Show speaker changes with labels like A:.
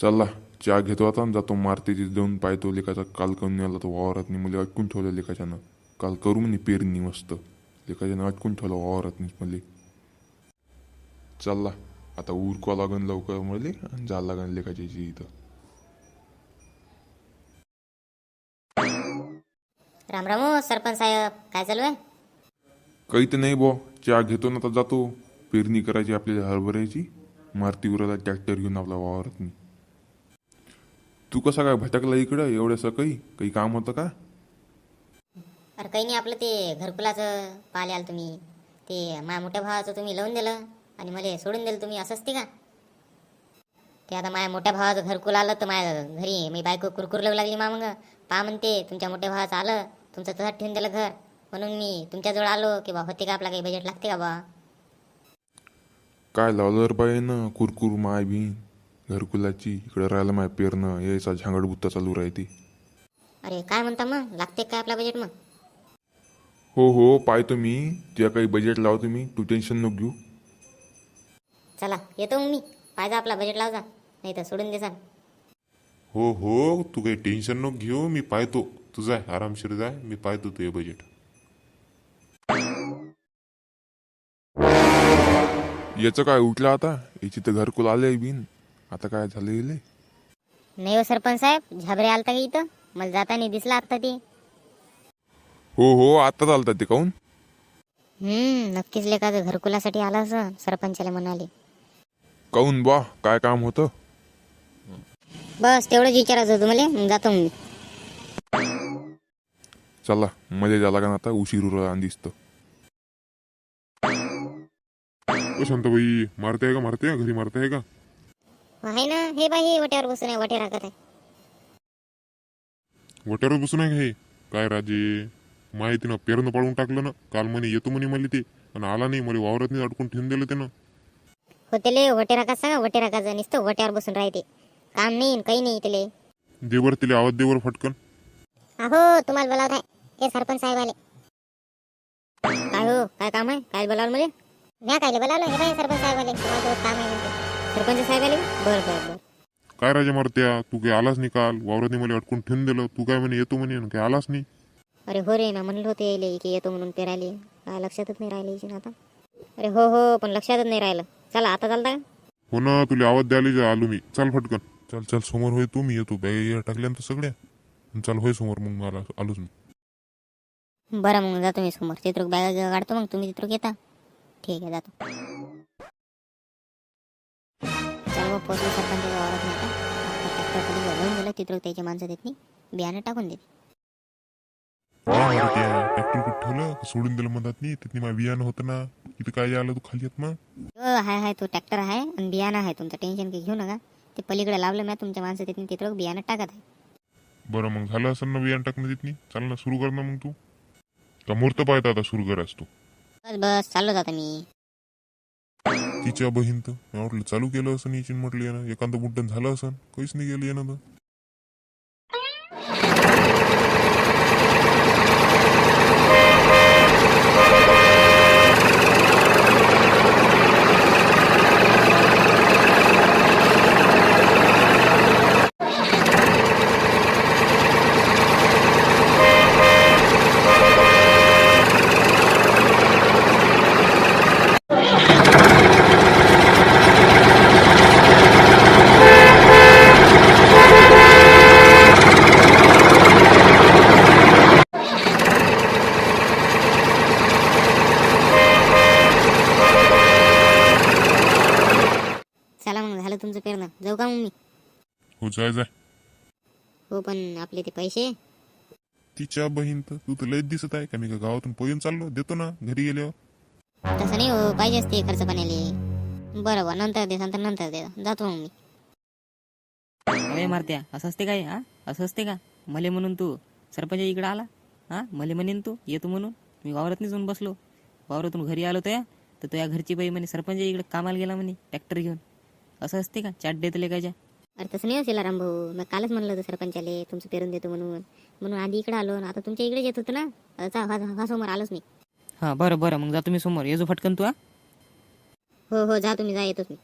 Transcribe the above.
A: चला चहा घेतो आता आणि जातो. मारतीची जाऊन पाहतो लेकाचा काल करून आला तो वावरात नाही मला अटकून ठेवलं लेकाच्यानं काल करू म्हणे पेरणी मस्त. लेकाच्यानं अटकून ठेवलं वावरात नाही मला चला आता उरकवा लागन लवकर मले आणि जा लागन लेकाच्या इथे.
B: राम राम सरपंच साहेब काय चालू आहे?
A: काही तर नाही बो चहा घेतो ना आता जातो. पेरणी करायची आपल्याला हरभऱ्याची मारती उराला ट्रॅक्टर घेऊन आपला वावरात नाही तू कसा काय भटकला इकडं? एवढ्या सकाळी काही? काम होतं का?
B: अरे काही नाही आपलं ते घरकुलाचं पाहिले आलं तुम्ही. ते माझ्या मोठ्या भावाचं तुम्ही लावून दिलं आणि मला सोडून दिलं तुम्ही. असं असते का? ते आता माझ्या मोठ्या भावाचं घरकुल आलं तर माझ्या घरी मी बायको कुरकुर लावू लागली मा मग पा म्हणते तुमच्या मोठ्या भावाचं आलं तुमचं तसंच ठेवून दिलं घर. म्हणून मी तुमच्याजवळ आलो की बा होते का आपला काही बजेट लागते का बा?
A: काय लावलं बाई ना कुरकुर माय बी घरकुलाची इकडं राहिलं माय पेरणं यायचा झांगड बुत्ता चालू राहते
B: अरे काय म्हणता मग? लागते काय आपला बजेट मग?
A: हो हो पाहतो मी. तुझ्या काही बजेट लावतो मी तू टेन्शन नको घेऊ.
B: चला येतो मग मी. पाहिजे आपला बजेट लावजा नाही तर सोडून देसान
C: हो हो तू काही टेन्शन नको घेऊ मी पाहतो. तू जाय आरामशीर जाय मी पाहतो तुझे बजेट
A: याचं काय उठलं आता? याची तर घरकुल आले बिन. आता काय झालं येले
B: नाही हो सरपंच साहेब झाबरे आलता का इथं? मला जाताना दिसला आत्ता ते.
A: हो हो आता चालतात ते काहून?
B: हम्म नक्कीच लेखाचं घरकुलासाठी आला असं सरपंचाला म्हणाले.
A: काहून बा काय काम होतं?
B: बस तेवढंच विचारायचं होतं मला. मग जातो मी.
A: चला मजा झाला का आता? उशीर उरला आणि दिसतं.
C: ओ शांताबाई मारते आहे का मारते आहे? घरी मारते आहे का?
B: आहे ना? हे बाई वट्यावर बसून आहे वटे राखत आहे.
C: वट्यावर बसून आहे का हे? काय राजे? माहिती ना पेरणं पाडून टाकलं ना. काल म्हणे येतो म्हणे मला ते आणि आला नाही मला वावरात नाही अडकून ठेवून दिलं त्यानं.
B: होतेले वटे राखत सांगा वटे राखायचं नुसतं वट्यावर बसून राहते. काम नाही न काही नाही त्याले
C: देवर तिला आवाज देवर फटकन.
B: अहो तुम्हाला बोलावत आहे. हे सरपंच साहेब आले काय हो काय काम आहे? काय बोलावलं मला? म्या काय बोलावलं? हे बाई सरपंच साहेब आले तुम्हाला काम आहे म्हणते सरपंच साहेब आले बरं बरं बरं.
C: काय राजा मारत्या तू काही आलाच नाही काल? वावरात नाही मला अडकून ठेवून दिलं. तू काय म्हणे येतो म्हणे आणि काही आलाच नाही?
B: अरे हो रे ना म्हणलं होते यायले की येतो म्हणून पेरायले काय लक्षातच नाही राहिले ना आता. अरे हो हो पण लक्षातच नाही राहिलं. चला आता चालता का?
C: हो ना तुला आवाज द्यायला जा आलो मी. चल फटकन. चल चल समोर होय तू मी येतो. बॅग टाकल्यानंतर सगळ्या चल होय समोर मग मला आलोच मी.
B: बरं मग जातो मी समोर. चित्रक बॅग काढतो मग तुम्ही चित्रक येता. ठीक आहे जातो. पोचलो सरपंचाच्या वावरात नाही ट्रॅक्टर खाली घेऊन गेलं चित्रक त्याची माणसं देत नाही. बियाणं टाकून देते.
C: ट्रॅक्टर कुठं ठेवलं सोडून दिलं म्हणतात नाही तिथं माझ्या बियाणं होतं ना. इथं काय आलं तू खाली येत मग?
B: हाय हाय तो ट्रॅक्टर आहे आणि बियाणं आहे. तुमचं टेन्शन काही घेऊ नका. ते पलीकडे लावलं मी तुमच्या माणसं नाही. चित्रक बियाणं टाकत आहे
C: बरं मग झालं असं ना बियाणं टाकणं तिथनी चाल ना सुरू कर ना मग तू. का मूर्त पाहता आता सुरू करायच तू?
B: बस बस चाललो जाता मी.
C: तिच्या बहीण तर. मी म्हटलं चालू केलं असं निचिन म्हटलं येणं एखादं बुड्डन झालं असं. काहीच नाही गेलं येणं तर
B: चला मग झालं तुमचं पेरणं. जाऊ का मग मी?
C: हो जाय जाय.
B: हो पण आपले ते पैसे?
C: तिच्या बहीण तर तू तर लयच दिसत आहे का? मी का गावातून पळून चाललो देतो ना घरी गेल्यावर.
B: तसं नाही हो पाहिजे असते खर्च पाण्याले. बरं बरं नंतर दे नंतर नंतर दे. जातो मग मी.
D: अरे मारत्या असं असते काय हा? असं असते का? मले म्हणून तू सरपंच इकडे आला हा? मले म्हणेन तू येतो म्हणून. मी वावरात जाऊन बसलो. वावरातून घरी आलो तर तर तो या घरची बाई म्हणे सरपंच इकडे कामाला गेला म्हणे ट्रॅक्टर घेऊन. असं असते का? चाट देत लेकाच्या
B: अरे तसं नाही असेल राम भाऊ. मी कालच म्हणलं होतं सरपंचाले तुमचं पेरून देतो म्हणून. म्हणून आधी इकडे आलो आणि आता तुमच्या इकडेच येत होतं ना? आता हा हा समोर आलोच नाही
D: हा बरं बरं. मग जा तुम्ही समोर. ये जो फटकन तू हा.
B: हो हो जा तुम्ही जा येतोच मी.